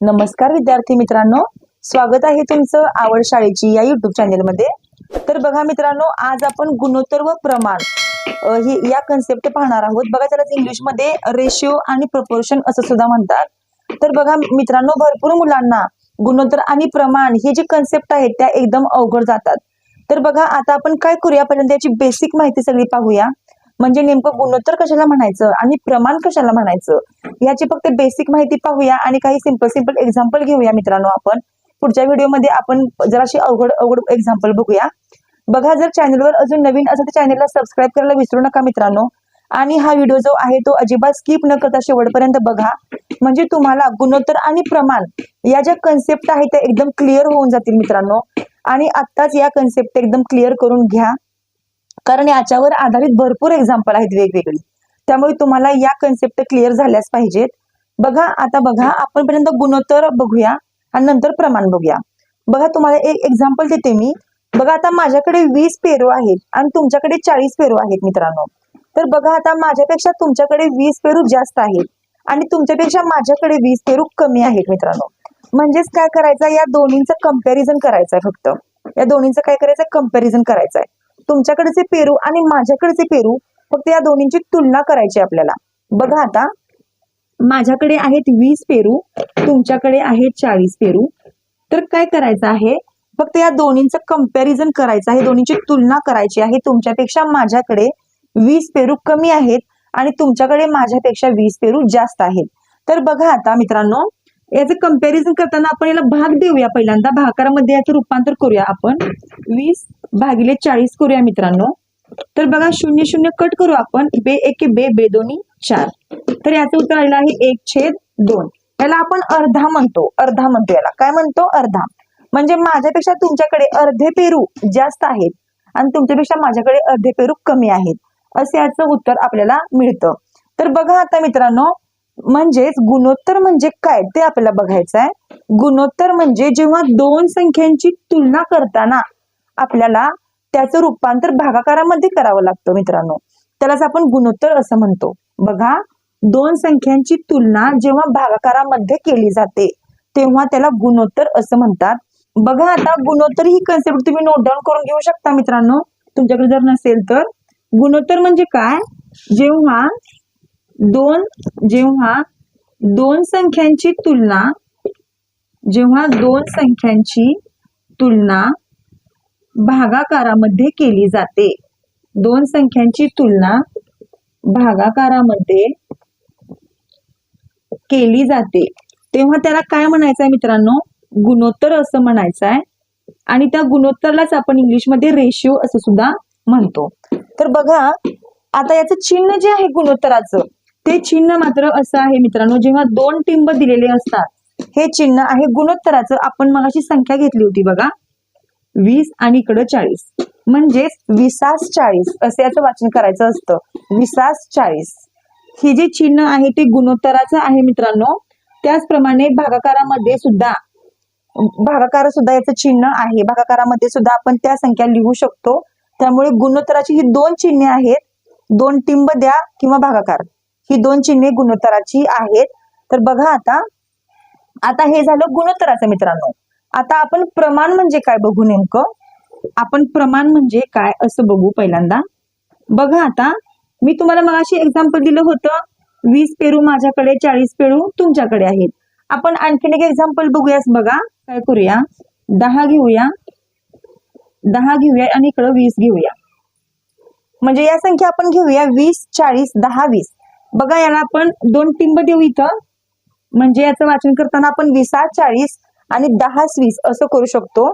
नमस्कार विद्यार्थी मित्रांनो. स्वागत आहे तुमचं आवड शाळेची या युट्यूब चॅनेलमध्ये तर बघा मित्रांनो आज आपण गुणोत्तर व प्रमाण या कन्सेप्ट पाहणार आहोत. बघा त्यालाच इंग्लिशमध्ये रेशिओ आणि प्रपोर्शन असं सुद्धा म्हणतात. तर बघा मित्रांनो भरपूर मुलांना गुणोत्तर आणि प्रमाण हे जे कन्सेप्ट आहेत त्या एकदम अवघड जातात. तर बघा आता आपण काय करूया? पहिल्यांदा याची बेसिक माहिती सगळी पाहूया. म्हणजे नेमकं गुणोत्तर कशाला म्हणायचं आणि प्रमाण कशाला म्हणायचं? याची फक्त बेसिक माहिती पाहूया आणि काही सिंपल सिंपल एक्झाम्पल घेऊया मित्रांनो आपण. पुढच्या व्हिडिओमध्ये आपण जराशी अवघड अवघड एक्झाम्पल बघूया. बघा जर चॅनलवर अजून नवीन असेल तर चॅनलला सबस्क्राईब करायला विसरू नका मित्रांनो. आणि हा व्हिडिओ जो आहे तो अजिबात स्किप न करता शेवटपर्यंत बघा. म्हणजे तुम्हाला गुणोत्तर आणि प्रमाण या ज्या कन्सेप्ट आहेत त्या एकदम क्लिअर होऊन जातील मित्रांनो. आणि आत्ताच या कन्सेप्ट एकदम क्लिअर करून घ्या. कारण याच्यावर आधारित भरपूर एक्झाम्पल आहेत वेगवेगळी. त्यामुळे तुम्हाला या कन्सेप्ट क्लिअर झाल्याच पाहिजेत. बघा आता बघा आपण पर्यंत गुणोत्तर बघूया आणि नंतर प्रमाण बघूया. बघा तुम्हाला एक एक्झाम्पल देते मी. बघा आता माझ्याकडे वीस पेरू आहेत आणि तुमच्याकडे चाळीस पेरू आहेत मित्रांनो. तर बघा आता माझ्यापेक्षा तुमच्याकडे वीस पेरू जास्त आहेत आणि तुमच्यापेक्षा माझ्याकडे वीस पेरू कमी आहेत मित्रांनो. म्हणजेच काय करायचं? या दोन्हींचं कंपॅरिझन करायचं आहे फक्त. या दोन्हींचं काय करायचं कंपॅरिझन करायचं आहे तुमच्याकडचे पेरू आणि माझ्याकडचे पेरू फक्त या दोन्हींची तुलना करायची आहे आपल्याला. बघा आता माझ्याकडे आहेत वीस पेरू तुमच्याकडे आहेत चाळीस पेरू. तर काय करायचं आहे? फक्त या दोन्हींचं कंपॅरिझन करायचं आहे दोन्हींची तुलना करायची आहे. तुमच्यापेक्षा माझ्याकडे वीस पेरू कमी आहेत आणि तुमच्याकडे माझ्यापेक्षा वीस पेरू जास्त आहेत. तर बघा आता मित्रांनो याचं कंपॅरिझन करताना आपण याला भाग देऊया पहिल्यांदा. भाकारामध्ये याचं रूपांतर करूया आपण. वीस भागिले चाळीस करूया मित्रांनो. तर बघा शून्य शून्य कट करू आपण. बे एक बे बे दोन्ही चार. तर याचं उत्तर आलेलं आहे एक छेद दोन. याला आपण अर्धा म्हणतो. अर्धा म्हणतो याला. काय म्हणतो? अर्धा. म्हणजे माझ्यापेक्षा तुमच्याकडे अर्धे पेरू जास्त आहेत आणि तुमच्यापेक्षा माझ्याकडे अर्धे पेरू कमी आहेत. असं याचं उत्तर आपल्याला मिळतं. तर बघा आता मित्रांनो म्हणजेच गुणोत्तर म्हणजे काय ते आपल्याला बघायचं आहे गुणोत्तर म्हणजे जेव्हा दोन संख्यांची तुलना करताना आपल्याला त्याचं रूपांतर भागाकारामध्ये करावं लागतं मित्रांनो. त्यालाच आपण गुणोत्तर असं म्हणतो. बघा दोन संख्यांची तुलना जेव्हा भागाकारामध्ये केली जाते तेव्हा त्याला गुणोत्तर असं म्हणतात. बघा आता गुणोत्तर ही कन्सेप्ट तुम्ही नोट डाऊन करून घेऊ शकता मित्रांनो. तुमच्याकडे जर नसेल तर. गुणोत्तर म्हणजे काय? जेव्हा दोन जेव्हा दोन संख्यांची तुलना जेव्हा दोन संख्यांची तुलना भागाकारामध्ये केली जाते. दोन संख्यांची तुलना भागाकारामध्ये केली जाते. तेव्हा त्याला काय म्हणायचं आहे मित्रांनो? गुणोत्तर असं म्हणायचं आहे आणि त्या गुणोत्तरलाच आपण इंग्लिशमध्ये रेशिओ असं सुद्धा म्हणतो. तर बघा आता याचं चिन्ह जे आहे गुणोत्तराचं ते चिन्ह मात्र असं आहे मित्रांनो जेव्हा दोन टिंब दिलेले असतात हे चिन्ह आहे गुणोत्तराचं. आपण मग संख्या घेतली होती बघा. वीस आणि इकडं चाळीस. म्हणजेच विसास चाळीस असं याचं वाचन करायचं असतं. विसास चाळीस. हे जे चिन्ह आहे ते गुणोत्तराचं आहे मित्रांनो. त्याचप्रमाणे भागाकारामध्ये सुद्धा भागाकार सुद्धा याचं चिन्ह आहे. भागाकारामध्ये सुद्धा आपण त्या संख्या लिहू शकतो. त्यामुळे गुणोत्तराची ही दोन चिन्हे आहेत. दोन टिंब द्या किंवा भागाकार. ही दोन चिन्हे गुणोत्तराची आहेत. तर बघा आता आता हे झालं गुणोत्तराचं मित्रांनो. आता आपण प्रमाण म्हणजे काय बघू नेमकं? आपण प्रमाण म्हणजे काय असं बघू पहिल्यांदा. बघा आता मी तुम्हाला मगाशी एक्झाम्पल दिलं होतं. वीस पेरू माझ्याकडे चाळीस पेरू तुमच्याकडे आहेत. आपण आणखीन एक एक्झाम्पल बघूयास बघा. काय करूया? दहा घेऊया. दहा घेऊया आणि इकडं वीस घेऊया. म्हणजे या संख्या आपण घेऊया वीस चाळीस दहा वीस. बघा याला आपण दोन टिंब देऊ इथं. म्हणजे याचं वाचन करताना आपण विसा चाळीस आणि दहा वीस असं करू शकतो.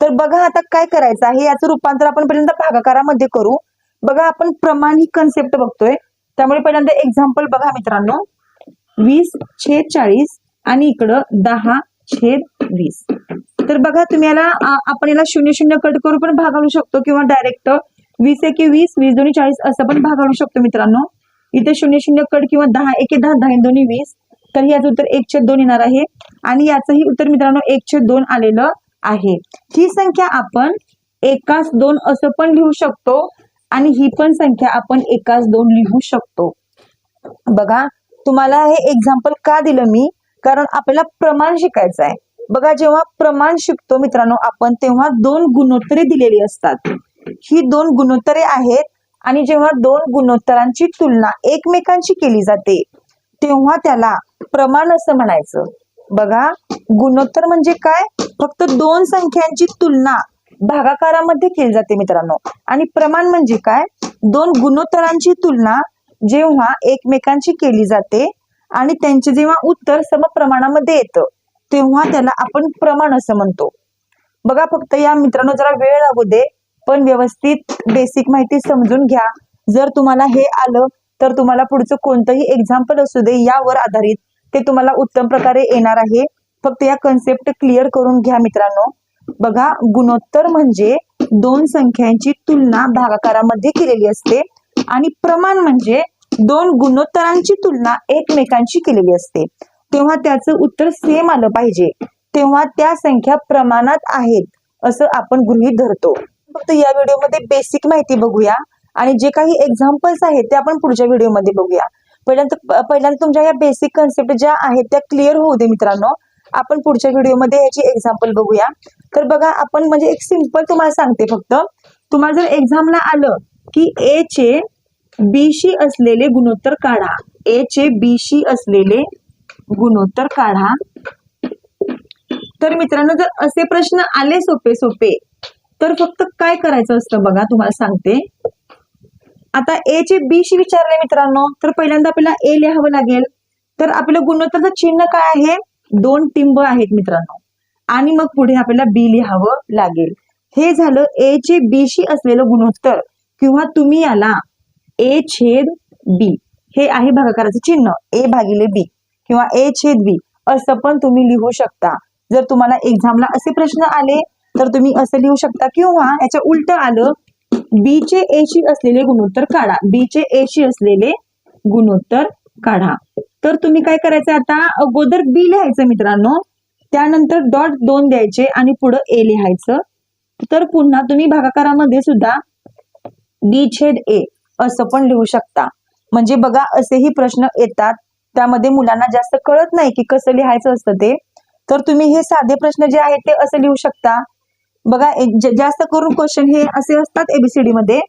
तर बघा आता काय करायचं आहे याचं रूपांतर आपण पहिल्यांदा भागाकारामध्ये करू. बघा आपण प्रमाण ही कन्सेप्ट बघतोय. त्यामुळे पहिल्यांदा एक्झाम्पल बघा मित्रांनो. वीस छेद चाळीस आणि इकडं दहा छेद वीस. तर बघा तुम्ही याला आपण याला शून्य शून्य कट करू पण भागावू शकतो किंवा डायरेक्ट वीस एके वीस वीस दोन्ही चाळीस असं पण भागावू शकतो मित्रांनो. इथे शून्य शून्य कट किंवा दहा एके दहा दहा दोन्ही वीस तर याचं उत्तर एक छेद दोन येणार आहे. आणि याचंही उत्तर मित्रांनो एक छेद दोन आलेलं आहे. ही संख्या आपण एकाच दोन असं पण लिहू शकतो आणि ही पण संख्या आपण एकाच दोन लिहू शकतो. बघा तुम्हाला हे एक्झाम्पल का दिलं मी? कारण आपल्याला प्रमाण शिकायचं आहे. बघा जेव्हा प्रमाण शिकतो मित्रांनो आपण तेव्हा दोन गुणोत्तरे दिलेली असतात. ही दोन गुणोत्तरे आहेत आणि जेव्हा दोन गुणोत्तरांची तुलना एकमेकांशी केली जाते तेव्हा त्याला प्रमाण असं म्हणायचं. बघा गुणोत्तर म्हणजे काय? फक्त दोन संख्यांची तुलना भागाकारामध्ये केली जाते मित्रांनो. आणि प्रमाण म्हणजे काय? दोन गुणोत्तरांची तुलना जेव्हा एकमेकांची केली जाते आणि त्यांचे जेव्हा उत्तर समप्रमाणामध्ये येतं तेव्हा त्याला आपण प्रमाण असं म्हणतो. बघा फक्त या मित्रांनो जरा वेळ लागू दे. पण व्यवस्थित बेसिक माहिती समजून घ्या. जर तुम्हाला हे आलं तर तुम्हाला पुढचं कोणतंही एक्झाम्पल असू दे यावर आधारित ते तुम्हाला उत्तम प्रकारे येणार आहे. फक्त या कन्सेप्ट क्लिअर करून घ्या मित्रांनो. बघा गुणोत्तर म्हणजे दोन संख्यांची तुलना भागाकारामध्ये केलेली असते आणि प्रमाण म्हणजे दोन गुणोत्तरांची तुलना एकमेकांशी केलेली असते. तेव्हा त्याचं उत्तर सेम आलं पाहिजे. तेव्हा त्या संख्या प्रमाणात आहेत असं आपण गृहीत धरतो. फक्त या व्हिडिओमध्ये बेसिक माहिती बघूया. आणि जे काही एक्झाम्पल्स आहेत ते आपण पुढच्या व्हिडिओमध्ये बघूया. पहिल्यांदा पहिल्यांदा तुमच्या या बेसिक कन्सेप्ट ज्या आहेत त्या क्लिअर होऊ दे मित्रांनो. आपण पुढच्या व्हिडिओमध्ये याची एक्झाम्पल बघूया. तर बघा आपण म्हणजे एक सिंपल तुम्हाला सांगते फक्त. तुम्हाला जर एक्झामला आलं की ए चे बीशी असलेले गुणोत्तर काढा. ए चे बीशी असलेले गुणोत्तर काढा. तर मित्रांनो जर असे प्रश्न आले सोपे सोपे तर फक्त काय करायचं असतं बघा तुम्हाला सांगते. आता ए चे बी शी विचारले मित्रांनो तर पहिल्यांदा आपल्याला ए लिहावं लागेल. तर आपलं गुणोत्तरचं चिन्ह काय आहे? दोन टिंब आहेत मित्रांनो. आणि मग पुढे आपल्याला बी लिहावं लागेल. हे झालं ए चे बी शी असलेलं गुणोत्तर किंवा तुम्ही याला ए छेद बी हे आहे भागाकाराचं चिन्ह. ए भागिले बी किंवा ए छेद बी असं पण तुम्ही लिहू शकता. जर तुम्हाला एक्झामला असे प्रश्न आले तर तुम्ही असं लिहू शकता किंवा याच्या उलट आलं बी चे असलेले गुणोत्तर काढा. बी चे असलेले गुणोत्तर काढा. तर तुम्ही काय करायचं आता? अगोदर बी लिहायचं मित्रांनो. त्यानंतर डॉट दोन द्यायचे आणि पुढं ए लिहायचं. तर पुन्हा तुम्ही भागाकारामध्ये सुद्धा बी छेद ए असं पण लिहू शकता. म्हणजे बघा असेही प्रश्न येतात. त्यामध्ये मुलांना जास्त कळत नाही की कसं लिहायचं असतं ते. तर तुम्ही हे साधे प्रश्न जे आहेत ते असं लिहू शकता. बघा जास्त करून क्वेश्चन हे असे असतात एबीसीडी मध्ये.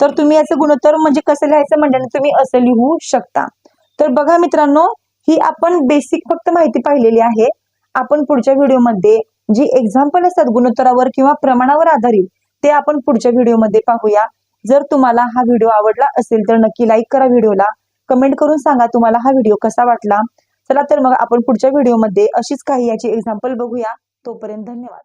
तर तुम्ही याचं गुणोत्तर म्हणजे कसं लिहायचं म्हणजे तुम्ही असं लिहू शकता. तर बघा मित्रांनो ही आपण बेसिक फक्त माहिती पाहिलेली आहे. आपण पुढच्या व्हिडिओमध्ये जी एक्झाम्पल असतात गुणोत्तरावर किंवा प्रमाणावर आधारित ते आपण पुढच्या व्हिडिओमध्ये पाहूया. जर तुम्हाला हा व्हिडिओ आवडला असेल तर नक्की लाईक करा व्हिडिओला कमेंट करून सांगा तुम्हाला हा व्हिडिओ कसा वाटला. चला तर मग आपण पुढच्या व्हिडिओमध्ये अशीच काही याची एक्झाम्पल बघूया. तोपर्यंत धन्यवाद.